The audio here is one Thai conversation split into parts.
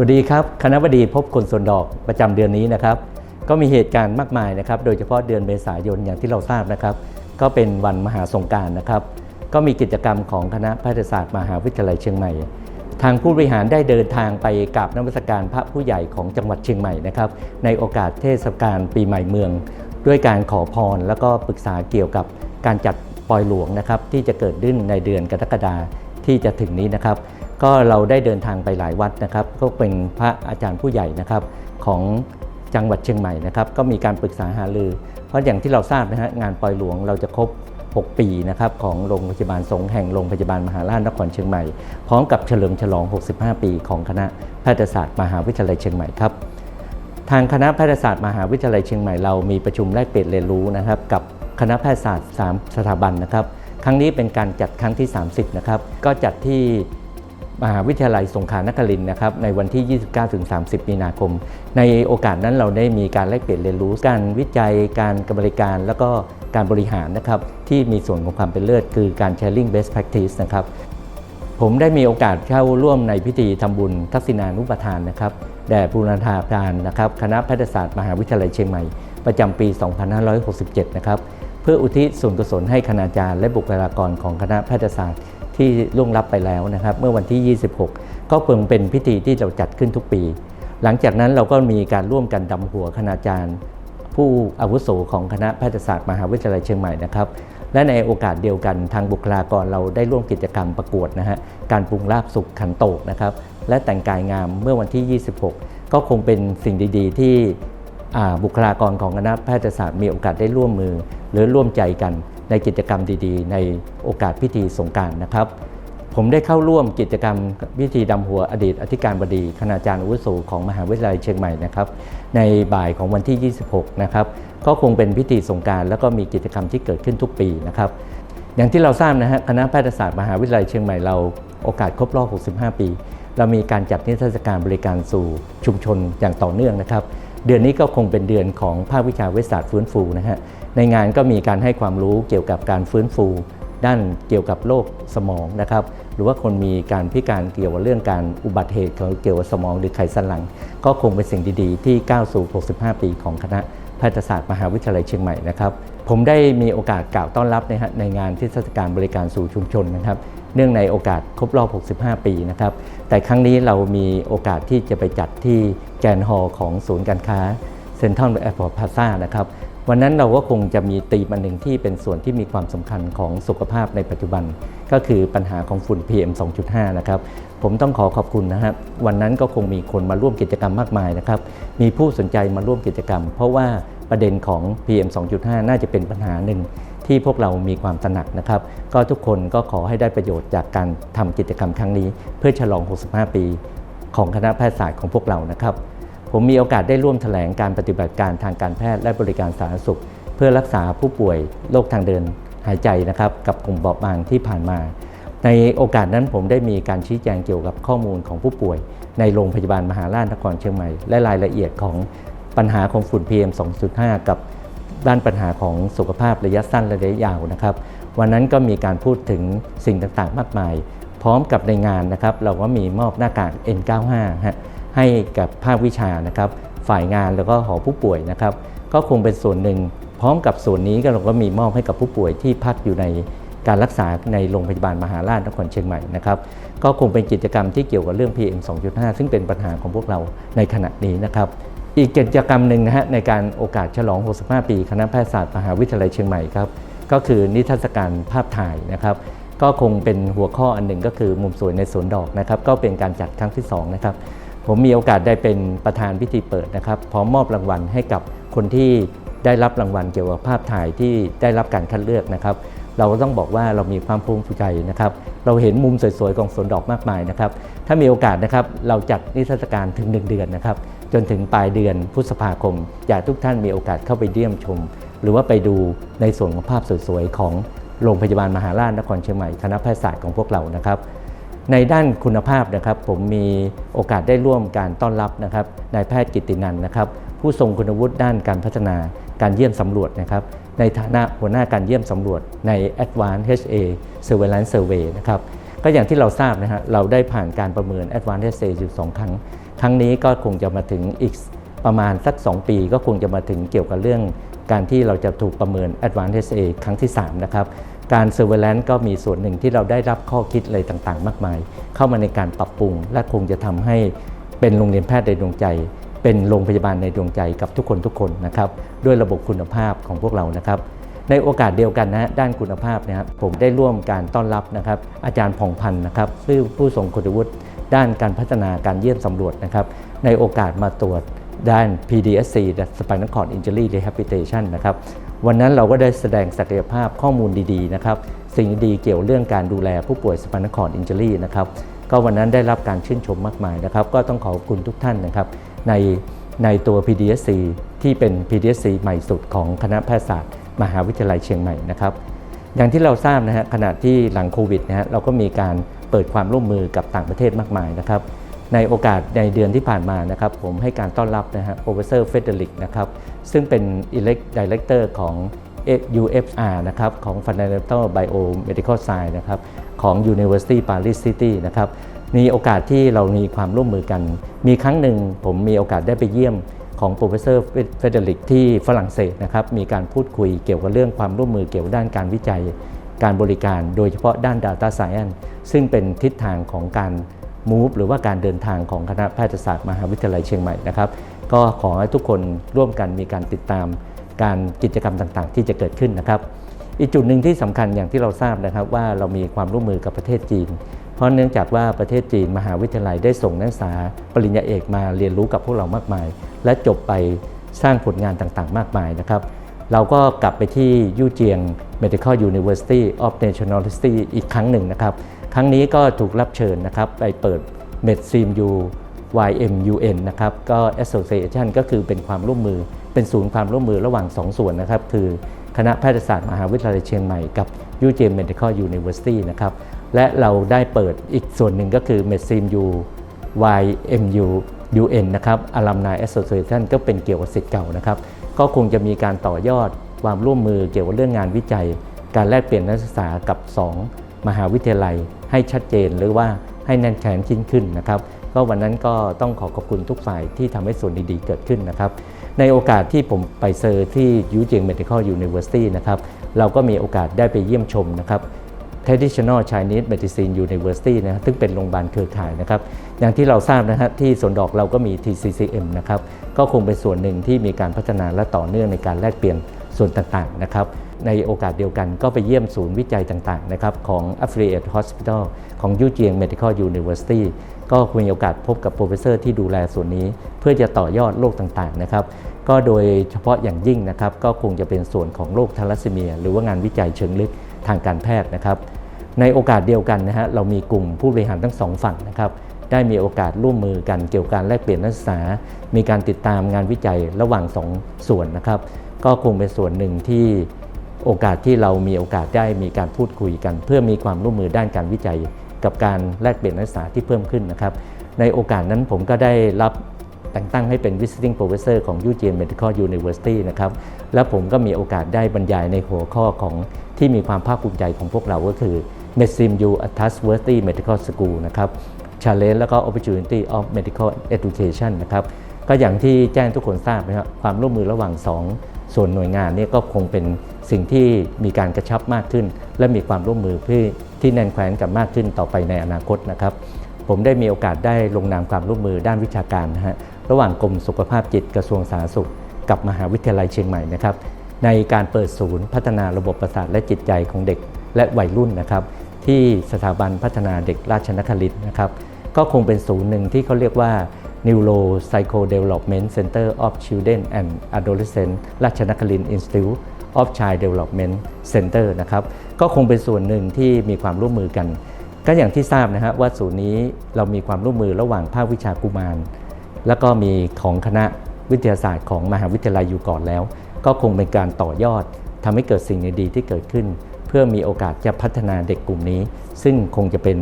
วัสดีครับ คณะบดีพบคนส่วนดอกประจำเดือนนี้นะครับ ก็มีเหตุการณ์มากมายนะครับ โดยเฉพาะเดือนเมษายนอย่างที่เราทราบนะครับ ก็เป็นวันมหาสงการนะครับ ก็มีกิจกรรมของคณะแพทยศาสตร์มหาวิทยาลัยเชียงใหม่ ทางผู้บริหารได้เดินทางไปกราบนมัสการพระผู้ใหญ่ของจังหวัดเชียงใหม่นะครับ ในโอกาสเทศกาลปีใหม่เมือง ด้วยการขอพรแล้วก็ปรึกษาเกี่ยวกับการจัดปลอยหลวงนะครับที่จะเกิดขึ้นในเดือนกรกฎาที่จะถึงนี้นะครับ ก็เราได้เดินทางไปหลายวัดนะครับ ก็เป็นพระอาจารย์ผู้ใหญ่นะครับของจังหวัดเชียงใหม่นะครับ ก็มีการปรึกษาหารือ เพราะอย่างที่เราทราบนะฮะงานปล่อยหลวงเราจะครบ 6 ปีนะครับของโรงพยาบาลสงแห่งโรงพยาบาลมหาราชนครเชียงใหม่ พร้อมกับเฉลิมฉลอง 65 ปีของคณะแพทยศาสตร์มหาวิทยาลัยเชียงใหม่ครับทางคณะแพทยศาสตร์มหาวิทยาลัยเชียงใหม่เรามีประชุมแลกเปลี่ยนเรียนรู้นะครับกับคณะแพทยศาสตร์ 3 สถาบันนะครับ ครั้งนี้เป็นการจัดครั้งที่ 30 นะครับ ก็จัดที่ มหาวิทยาลัยสงขลานครินทร์นะครับในวันที่ 29-30 มีนาคม ในโอกาสนั้นเราได้มีการแลกเปลี่ยนเรียนรู้ การวิจัยการบริการ แล้วก็การบริหารนะครับที่มีส่วนของความเป็นเลิศคือการ sharing best practice นะครับผมได้มีโอกาสเข้าร่วมในพิธีทำบุญทักษิณานุปทานนะครับแด่บูรณาภารนะครับคณะแพทยศาสตร์มหาวิทยาลัยเชียงใหม่ ประจำปี 2567 นะครับเพื่ออุทิศส่วนกุศลให้คณาจารย์และบุคลากรของคณะแพทยศาสตร์ ที่ล่วงลับไปแล้วนะครับ เมื่อวันที่ 26 ก็เพิ่งเป็นพิธีที่เราจัดขึ้นทุกปี หลังจากนั้นเราก็มีการร่วมกันดำหัวคณาจารย์ ผู้อาวุโสของคณะแพทยศาสตร์มหาวิทยาลัยเชียงใหม่นะครับและในโอกาสเดียวกันทางบุคลากรเราได้ร่วมกิจกรรมประกวดนะฮะการปรุงลาบสุขขันโตกนะครับและแต่งกายงามเมื่อวันที่ 26 ก็คงเป็นสิ่งดีๆ ที่บุคลากรของคณะแพทยศาสตร์มีโอกาสได้ร่วมมือ หรือร่วมใจกัน ในกิจกรรมดีๆ ในโอกาสพิธีสงการนะครับ ผมได้เข้าร่วมกิจกรรมพิธีดำหัวอดีตอธิการบดีคณาจารย์อาวุโสของมหาวิทยาลัยเชียงใหม่นะครับ ในบ่ายของวันที่ 26 นะครับ ก็คงเป็นพิธีสงการแล้วก็มีกิจกรรมที่เกิดขึ้นทุกปีนะครับอย่างที่เราทราบนะฮะคณะแพทยศาสตร์มหาวิทยาลัยเชียงใหม่เราโอกาสครบรอบ 65 ปี เรามีการจัดนิทรรศการบริการสู่ชุมชนอย่างต่อเนื่องนะครับ เดือนนี้ก็คงเป็นเดือนของภาควิชาเวชศาสตร์ฟื้นฟูนะฮะ ในงานก็มีการให้ความรู้เกี่ยวกับการฟื้นฟู ด้านเกี่ยวกับโรคสมองนะครับ หรือว่าคนมีการพิการเกี่ยวกับเรื่องการอุบัติเหตุเกี่ยวกับสมองหรือไขสันหลัง ก็คงเป็นสิ่งดีๆ ที่ก้าวสู่ 65 ปีของคณะแพทยศาสตร์มหาวิทยาลัยเชียงใหม่นะครับ ผมได้มีโอกาสกล่าวต้อนรับนะฮะในงานที่เทศกาลบริการสู่ชุมชนนะครับ เนื่องในโอกาสครบรอบ 65 ปีนะครับ แต่ครั้งนี้เรามีโอกาสที่จะไปจัดที่แกนฮอลของศูนย์การค้าเซ็นทรัลแอร์พอร์ตพาซานะครับ วันนั้นเราก็คงจะมีตีมอันหนึ่งที่เป็นส่วนที่มีความสำคัญของสุขภาพในปัจจุบัน ก็คือปัญหาของฝุ่น PM 2.5 นะครับ ผมต้องขอขอบคุณนะครับวันนั้นก็คงมีคนมาร่วมกิจกรรมมากมายนะครับ มีผู้สนใจมาร่วมกิจกรรม เพราะว่าประเด็นของ PM 2.5 น่าจะเป็นปัญหาหนึ่งที่พวกเรามีความตระหนักนะครับ ก็ทุกคนก็ขอให้ได้ประโยชน์จากการทำกิจกรรมครั้งนี้ เพื่อฉลอง 65 ปี ของคณะแพทยศาสตร์ของพวกเรานะครับ ผมมีโอกาสได้ร่วมแถลงการปฏิบัติการทางการแพทย์และบริการสาธารณสุข เพื่อรักษาผู้ป่วยโรคทางเดินหายใจนะครับกับกลุ่มเบาบางที่ผ่านมา ในโอกาสนั้นผมได้มีการชี้แจงเกี่ยวกับข้อมูลของผู้ป่วย ในโรงพยาบาลมหาราชนครเชียงใหม่ และรายละเอียดของปัญหาของฝุ่น PM 2.5 กับด้านปัญหาของสุขภาพระยะสั้นและระยะยาวนะครับ วันนั้นก็มีการพูดถึงสิ่งต่างๆ มากมาย พร้อมกับในงานนะครับ เราก็มีมอบหน้ากาก N95 ฮะ ให้กับภาควิชานะครับฝ่ายงานแล้วก็หอผู้ป่วยนะครับ ก็คงเป็นส่วนหนึ่ง พร้อมกับส่วนนี้ก็เราก็มีมอบให้กับผู้ป่วยที่พักอยู่ในการรักษาในโรงพยาบาลมหาราชนครเชียงใหม่นะครับก็คงเป็นกิจกรรมที่เกี่ยวกับเรื่อง PM 2.5 ซึ่งเป็นปัญหาของพวกเราในขณะนี้นะครับอีกกิจกรรมหนึ่งนะฮะในการโอกาสฉลอง 65 ปี คณะแพทยศาสตร์มหาวิทยาลัยเชียงใหม่ครับก็คือนิทรรศการภาพถ่ายนะครับก็คงเป็นหัวข้ออันหนึ่งก็คือมุมสวยในสวนดอกนะครับก็เป็นการจัดครั้งที่สองนะครับ ผมมีโอกาสได้เป็นประธานพิธีเปิดนะครับพร้อมมอบรางวัลให้กับคนที่ได้รับรางวัลเกี่ยวกับภาพถ่ายที่ได้รับการคัดเลือกนะครับ เราก็ต้องบอกว่าเรามีความภูมิใจนะครับ เราเห็นมุมสวยๆของสวนดอกมากมายนะครับ ถ้ามีโอกาสนะครับเราจัดนิทรรศการถึง 1 เดือนนะครับ จนถึงปลายเดือนพฤษภาคม อยากทุกท่านมีโอกาสเข้าไปเยี่ยมชม หรือว่าไปดูในส่วนของภาพสวยๆของโรงพยาบาลมหาราชนครเชียงใหม่คณะแพทยศาสตร์ของพวกเรานะครับ ในด้านคุณภาพนะครับ ผมมีโอกาสได้ร่วมการต้อนรับนะครับนายแพทย์กิตินันนะครับ ผู้ทรงคุณวุฒิด้านการพัฒนาการเยี่ยมสำรวจนะครับ ในฐานะหัวหน้าการเยี่ยมสำรวจใน Advanced HA Surveillance Survey นะครับก็อย่างที่เราทราบนะฮะเราได้ผ่านการประเมิน Advanced HA อยู่สองครั้ง ครั้งนี้ก็คงจะมาถึงอีกประมาณสัก 2 ปีก็คงจะมาถึงเกี่ยวกับเรื่องการที่เราจะถูกประเมิน Advanced SA ครั้งที่ 3 นะครับ การ Surveillance ก็มีส่วนหนึ่งที่เราได้รับข้อคิดอะไรต่างๆ มากมาย เข้ามาในการปรับปรุง และคงจะทำให้เป็นโรงเรียนแพทย์ในดวงใจ เป็นโรงพยาบาลในดวงใจกับทุกคนทุกคนนะครับด้วยระบบคุณภาพของพวกเรานะครับในโอกาสเดียวกันนะฮะด้านคุณภาพนะครับผมได้ร่วมการต้อนรับนะครับอาจารย์ผ่องพันธ์นะครับผู้ผู้ทรงคุณวุฒิด้านการพัฒนาการเยี่ยมสำรวจนะครับในโอกาสมาตรวจด้าน PDSC Spinal Cord Injury Rehabilitation นะครับ วันนั้นเราก็ได้แสดงศักยภาพข้อมูลดีๆนะครับสิ่งดีเกี่ยวเรื่องการดูแลผู้ป่วย Spinal Cord Injury นะครับก็วันนั้นได้รับการชื่นชมมากมายนะครับ ก็ต้องขอบคุณทุกท่านนะครับ ในในตัว PDSC ที่เป็น PDSC ใหม่สุดของคณะแพทยศาสตร์ มหาวิทยาลัยเชียงใหม่นะครับ อย่างที่เราทราบนะฮะขณะที่หลังโควิดนะฮะเราก็มีการเปิดความร่วมมือกับต่างประเทศมากมายนะครับ ในโอกาสในเดือนที่ผ่านมานะครับ ผมให้การต้อนรับนะฮะ Professor Frederick นะครับซึ่งเป็น Elect Director ของ UFR นะครับของ Fundamental Biomedical Science นะครับของ University Paris City นะครับมีโอกาสที่เรามีความร่วมมือกัน มีครั้งหนึ่งผมมีโอกาสได้ไปเยี่ยมของ Professor Frederick ที่ฝรั่งเศสนะครับมีการพูดคุยเกี่ยวกับเรื่องความร่วมมือเกี่ยวด้านการวิจัย การบริการ โดยเฉพาะด้าน Data Science ซึ่งเป็นทิศทางของการ move หรือว่าการเดินทางของคณะแพทยศาสตร์มหาวิทยาลัยเชียงใหม่นะครับก็ขอให้ทุกคนร่วมกันมีการติดตามการกิจกรรมต่างๆ ที่จะเกิดขึ้นนะครับ อีกจุดหนึ่งที่สำคัญอย่างที่เราทราบนะครับว่าเรามีความร่วมมือกับประเทศจีน เพราะเนื่องจากว่าประเทศจีนมหาวิทยาลัยได้ส่งนักศึกษาปริญญาเอกมาเรียนรู้กับพวกเรามากมาย และจบไปสร้างผลงานต่างๆ มากมายนะครับ เราก็กลับไปที่ยู่เจียง Medical University of Nationality อีกครั้งหนึ่งนะครับ ครั้งนี้ก็ถูกรับเชิญนะครับไปเปิด MedSIMU YMUN นะครับก็ Association ก็คือเป็นความร่วมมือเป็นศูนย์ความร่วมมือระหว่าง2ส่วนนะครับ คือคณะแพทยศาสตร์มหาวิทยาลัยเชียงใหม่กับ UGM Medical University นะครับและเราได้เปิดอีกส่วนหนึ่งก็คือ MedSIMU YMU UN นะครับ Alumni Association ก็เป็นเกี่ยวกับสิทธิ์เก่านะครับ ก็คงจะมีการต่อยอดความร่วมมือเกี่ยวกับเรื่องงานวิจัย การแลกเปลี่ยนนักศึกษากับ 2 มหาวิทยาลัยให้ชัดเจนหรือว่าให้แน่นแขนขึ้นขึ้นนะครับก็วันนั้นก็ต้องขอขอบคุณทุกฝ่ายที่ทำให้ส่วนดีๆเกิดขึ้นนะครับ ในโอกาสที่ผมไปเซอร์ที่ยูเจียง Medical University นะครับเราก็มีโอกาสได้ไปเยี่ยมชมนะครับ Traditional Chinese Medicine University นะซึ่งเป็นโรงพยาบาลเครือข่ายนะครับ อย่างที่เราทราบนะฮะที่สวนดอกเราก็มี TCCM นะครับ ก็คงเป็นส่วนหนึ่งที่มีการพัฒนาและต่อเนื่องในการแลกเปลี่ยนส่วนต่างๆนะครับ ในโอกาสเดียวกันก็ไปเยี่ยมศูนย์วิจัยต่างๆนะครับของ Affiliate Hospital ของยูเจียง Medical University ก็มีโอกาสพบกับโปรเฟสเซอร์ที่ดูแลส่วนนี้ เพื่อจะต่อยอดโรคต่างๆนะครับก็โดยเฉพาะอย่างยิ่งนะครับก็คงจะเป็นส่วนของโรคทาลัสซีเมีย หรือว่างานวิจัยเชิงลึกทางการแพทย์นะครับ ในโอกาสเดียวกันนะฮะเรามีกลุ่มผู้บริหารทั้งสองฝั่งนะครับได้มีโอกาสร่วมมือกันเกี่ยวกับการแลกเปลี่ยนนักศึกษา มีการติดตามงานวิจัยระหว่างสองส่วนนะครับ ก็คงเป็นส่วนหนึ่งที่ โอกาสที่เรามีโอกาสได้มีการพูดคุยกัน เพื่อมีความร่วมมือด้านการวิจัย กับการแลกเปลี่ยนนักศึกษาที่เพิ่มขึ้นนะครับ ในโอกาสนั้นผมก็ได้รับแต่งตั้งให้เป็น visiting professor ของ UGM Medical University นะครับ และผมก็มีโอกาสได้บรรยายในหัวข้อของที่มีความภาคภูมิใจของพวกเราก็คือ MedSimU a Trustworthy Medical School นะครับ Challenge แล้วก็ Opportunity of Medical Education นะครับ ก็อย่างที่แจ้งทุกคนทราบนะครับความร่วมมือระหว่าง 2 ส่วนหน่วยงานนี้ก็คงเป็นสิ่งที่มีการกระชับมากขึ้น และมีความร่วมมือเพื่อที่แน่นแขวนกันมากขึ้นต่อไปในอนาคตนะครับ ผมได้มีโอกาสได้ลงนามความร่วมมือด้านวิชาการนะฮะระหว่างกรมสุขภาพจิตกระทรวงสาธารณสุข กับมหาวิทยาลัยเชียงใหม่นะครับในการเปิดศูนย์พัฒนาระบบประสาทและจิตใจของเด็กและวัยรุ่นนะครับ ที่สถาบันพัฒนาเด็กราชนครินทร์นะครับ ก็คงเป็นศูนย์หนึ่งที่เขาเรียกว่า Neuro Psycho Development Center of Children and Adolescent ราชนครินทร์ Institute of Child Development Center นะครับก็คงเป็นส่วนหนึ่งที่มีความร่วมมือกัน ก็อย่างที่ทราบนะฮะว่าศูนย์นี้เรามีความร่วมมือระหว่างภาควิชากุมาร แล้วก็มีของคณะวิทยาศาสตร์ของมหาวิทยาลัยอยู่ก่อนแล้ว ก็คงเป็นการต่อยอดทำให้เกิดสิ่งดีๆที่เกิดขึ้น เพื่อมีโอกาสจะพัฒนาเด็กกลุ่มนี้ ซึ่งคงจะเป็น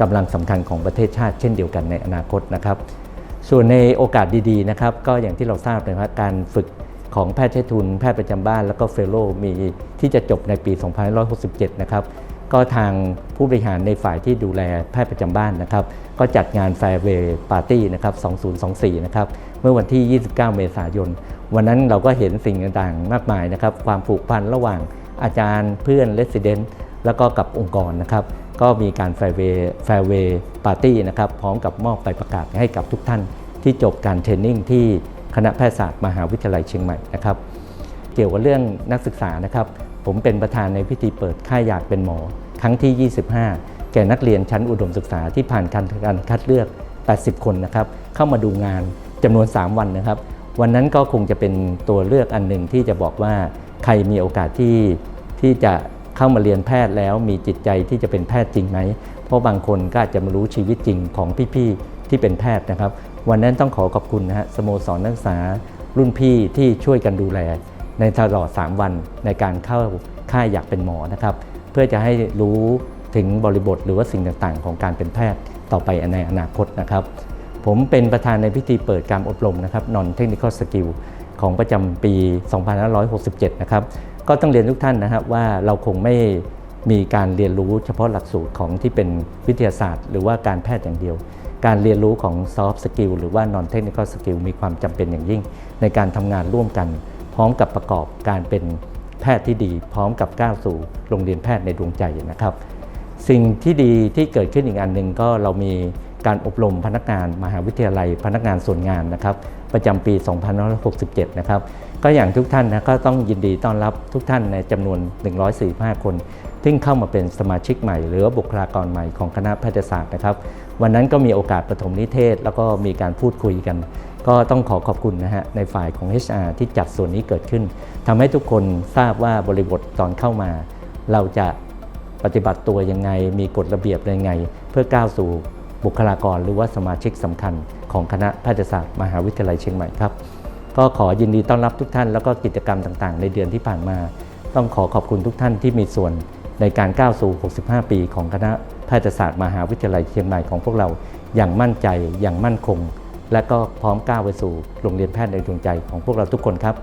กำลังสำคัญของประเทศชาติเช่นเดียวกันในอนาคตนะครับ ส่วนในโอกาสดีๆนะครับก็อย่างที่เราทราบนะครับการฝึกของแพทย์ใช้ทุน แพทย์ประจำบ้าน แล้วก็เฟลโลมีที่จะจบในปี 2567 นะครับก็ทางผู้บริหารในฝ่ายที่ดูแลแพทย์ประจำบ้านนะครับ ก็จัดงานแฟร์เวย์ปาร์ตี้นะครับ 2024 นะครับ เมื่อวันที่ 29 เมษายน วันนั้นเราก็เห็นสิ่งต่างๆ มากมายนะครับ ความผูกพันระหว่างอาจารย์เพื่อนเลสซิเดนต์แล้วก็กับองค์กรนะครับ ก็มีการแฟร์เวย์แฟร์เวย์ปาร์ตี้นะครับพร้อมกับมอบใบประกาศให้กับทุกท่าน ที่จบการเทรนนิ่งที่คณะแพทยศาสตร์มหาวิทยาลัยเชียงใหม่นะครับ เกี่ยวกับเรื่องนักศึกษานะครับ ผมเป็นประธานในพิธีเปิดค่ายอยากเป็นหมอ ครั้งที่ 25 แก่นักเรียนชั้นอุดมศึกษาที่ผ่านการการคัดเลือก 80 คนนะครับ เข้ามาดูงานจำนวน 3 วันนะครับ วันนั้นก็คงจะเป็นตัวเลือกอันหนึ่งที่จะบอกว่าใครมีโอกาสที่ที่จะ เข้ามาเรียนแพทย์แล้วมีจิตใจที่จะเป็นแพทย์จริงไหม เพราะบางคนก็อาจจะมารู้ชีวิตจริงของพี่ๆที่เป็นแพทย์นะครับ วันนั้นต้องขอขอบคุณนะฮะสโมสรนักศึกษารุ่นพี่ที่ช่วยกันดูแล ในตลอด 3 วันในการเข้าค่ายอยากเป็นหมอนะครับ เพื่อจะให้รู้ถึงบริบทหรือว่าสิ่งต่างๆ ของการเป็นแพทย์ต่อไปในอนาคตนะครับ ผมเป็นประธานในพิธีเปิดการอบรมนะครับ Non Technical Skill ของประจำปี 2567 นะครับ ก็ต้องเรียนทุกท่านนะครับว่าเราคงไม่มีการเรียนรู้เฉพาะหลักสูตรของที่เป็นวิทยาศาสตร์ หรือว่าการแพทย์อย่างเดียว การเรียนรู้ของ Soft Skill หรือว่า Non Technical Skill มีความจำเป็นอย่างยิ่ง ในการทำงานร่วมกัน พร้อมกับประกอบการเป็นแพทย์ที่ดี พร้อมกับก้าวสู่โรงเรียนแพทย์ในดวงใจนะครับ สิ่งที่ดีที่เกิดขึ้นอีกอันหนึ่งก็เรามีการอบรมพนักงานมหาวิทยาลัยพนักงานส่วนงานนะครับ ประจำปี 2567 นะครับ ก็อย่างทุกท่านนะก็ต้องยินดีต้อนรับทุกท่านในจำนวน 145 คนที่เข้ามาเป็นสมาชิกใหม่ หรือว่าบุคลากรใหม่ของคณะแพทยศาสตร์นะครับ วันนั้นก็มีโอกาสประถมนิเทศ แล้วก็มีการพูดคุยกัน ก็ต้องขอขอบคุณนะฮะในฝ่ายของ HR ที่จัดส่วนนี้เกิดขึ้นทำให้ทุกคนทราบว่าบริบทตอนเข้ามา เราจะปฏิบัติตัวยังไง มีกฎระเบียบยังไง เพื่อก้าวสู่ บุคลากรหรือว่าสมาชิกสำคัญของคณะแพทยศาสตร์มหาวิทยาลัยเชียงใหม่ครับ ก็ขอยินดีต้อนรับทุกท่านแล้วก็กิจกรรมต่างๆ ในเดือนที่ผ่านมา ต้องขอขอบคุณทุกท่านที่มีส่วนในการก้าวสู่ 65 ปี ของคณะแพทยศาสตร์มหาวิทยาลัยเชียงใหม่ของพวกเราอย่างมั่นใจอย่างมั่นคง และก็พร้อมก้าวไปสู่โรงเรียนแพทย์ในดวงใจของพวกเราทุกคนครับ